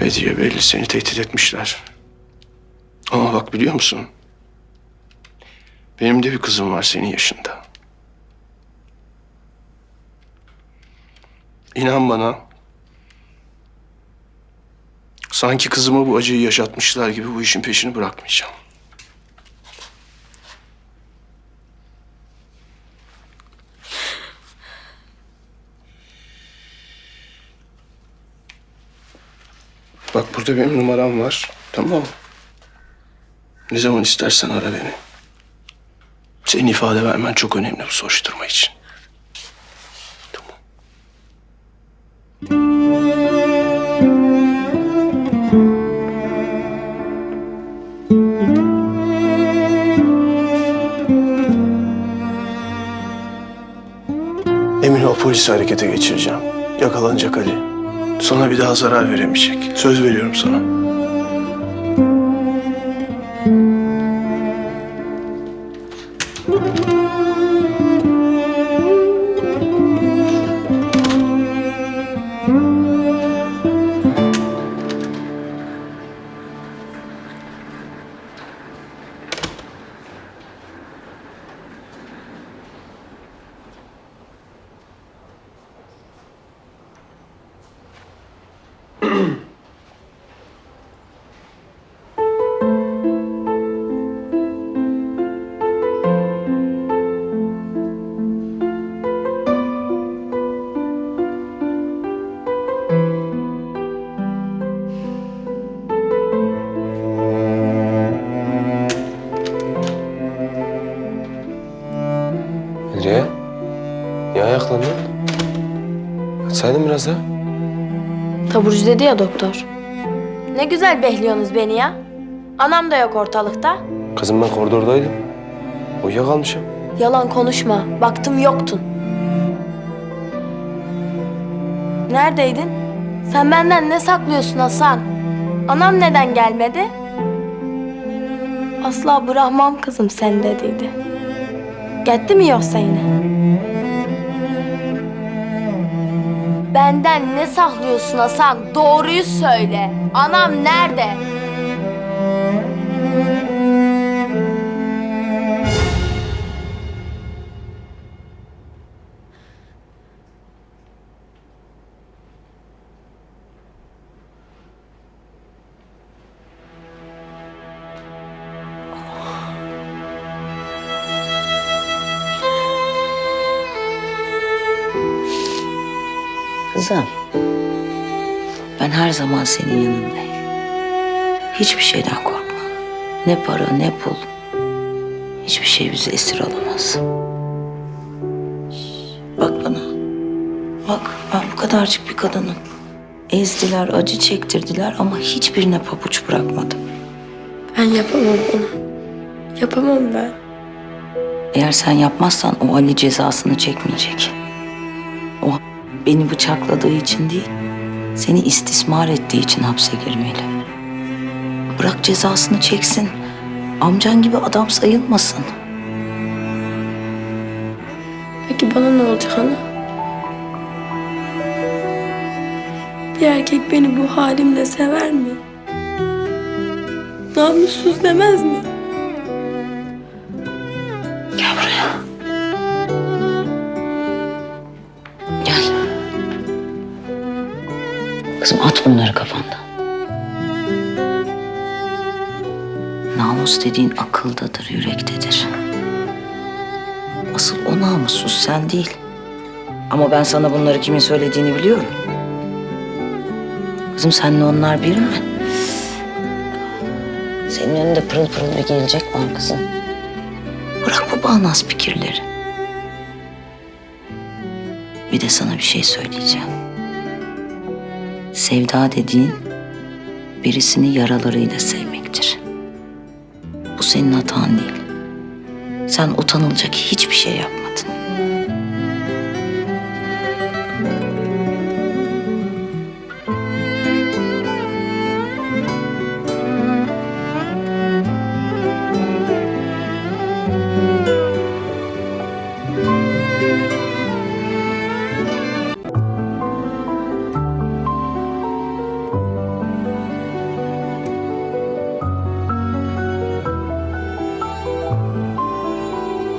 Bediye belli seni tehdit etmişler. Ama bak biliyor musun? Benim de bir kızım var senin yaşında. İnan bana. Sanki kızıma bu acıyı yaşatmışlar gibi bu işin peşini bırakmayacağım. Bak burada benim numaram var. Tamam mı? Ne zaman istersen ara beni. Senin ifade vermen çok önemli bu soruşturma için. Tamam. Emin ol polisi harekete geçireceğim. Yakalanacak Ali. Sana bir daha zarar veremeyecek. Söz veriyorum sana. Niye ayaklandın? Yatsaydın biraz daha. Taburcu dedi ya doktor. Ne güzel behliyorsunuz beni ya. Anam da yok ortalıkta. Kızım ben koridordaydım. Uyuyakalmışım. Yalan konuşma. Baktım yoktun. Neredeydin? Sen benden ne saklıyorsun Hasan? Anam neden gelmedi? Asla bırakmam kızım sen dediydi. Gitti mi yoksa yine? Benden ne saklıyorsun Hasan? Doğruyu söyle. Anam nerede? Kızım, ben her zaman senin yanındayım. Hiçbir şeyden korkma. Ne para ne pul. Hiçbir şey bizi esir alamaz. Bak bana. Bak ben bu kadarcık bir kadınım. Ezdiler, acı çektirdiler ama hiçbirine pabuç bırakmadım. Ben yapamam onu. Yapamam ben. Eğer sen yapmazsan o Ali cezasını çekmeyecek. Beni bıçakladığı için değil, seni istismar ettiği için hapse girmeli. Bırak cezasını çeksin. Amcan gibi adam sayılmasın. Peki bana ne olacak ana? Bir erkek beni bu halimle sever mi? Namussuz demez mi? Bunları kafandan. Namus dediğin akıldadır, yürektedir. Asıl o namussuz sen değil. Ama ben sana bunları kimin söylediğini biliyorum. Kızım senle onlar bir mi? Senin önünde pırıl pırıl bir gelecek var kızım. Bırak bu bağnaz fikirleri. Bir de sana bir şey söyleyeceğim. Sevda dediğin birisini yaralarıyla sevmektir. Bu senin hatan değil. Sen utanılacak hiçbir şey yapmadın.